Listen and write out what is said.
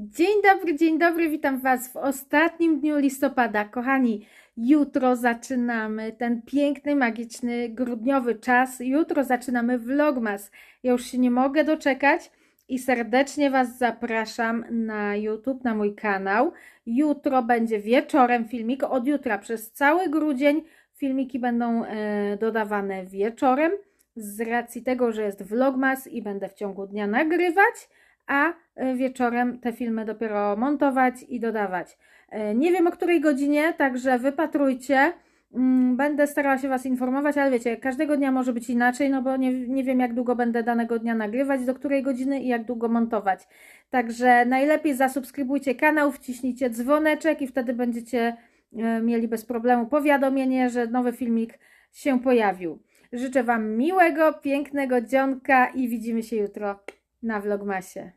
Dzień dobry, dzień dobry, witam Was w ostatnim dniu listopada. Kochani, jutro zaczynamy ten piękny, magiczny, grudniowy czas. Jutro zaczynamy vlogmas. Ja już się nie mogę doczekać i serdecznie Was zapraszam na YouTube, na mój kanał. Jutro będzie wieczorem filmik, od jutra przez cały grudzień filmiki będą e, dodawane wieczorem z racji tego, że jest vlogmas i będę w ciągu dnia nagrywać a e, wieczorem te filmy dopiero montować i dodawać. E, Nie wiem o której godzinie, także wypatrujcie. Mm, Będę starała się Was informować, ale wiecie, każdego dnia może być inaczej, no bo nie, nie wiem jak długo będę danego dnia nagrywać, do której godziny i jak długo montować. Także najlepiej zasubskrybujcie kanał, wciśnijcie dzwoneczek i wtedy będziecie e, mieli bez problemu powiadomienie, że nowy filmik się pojawił. Życzę Wam miłego, pięknego dzionka i widzimy się jutro na Vlogmasie.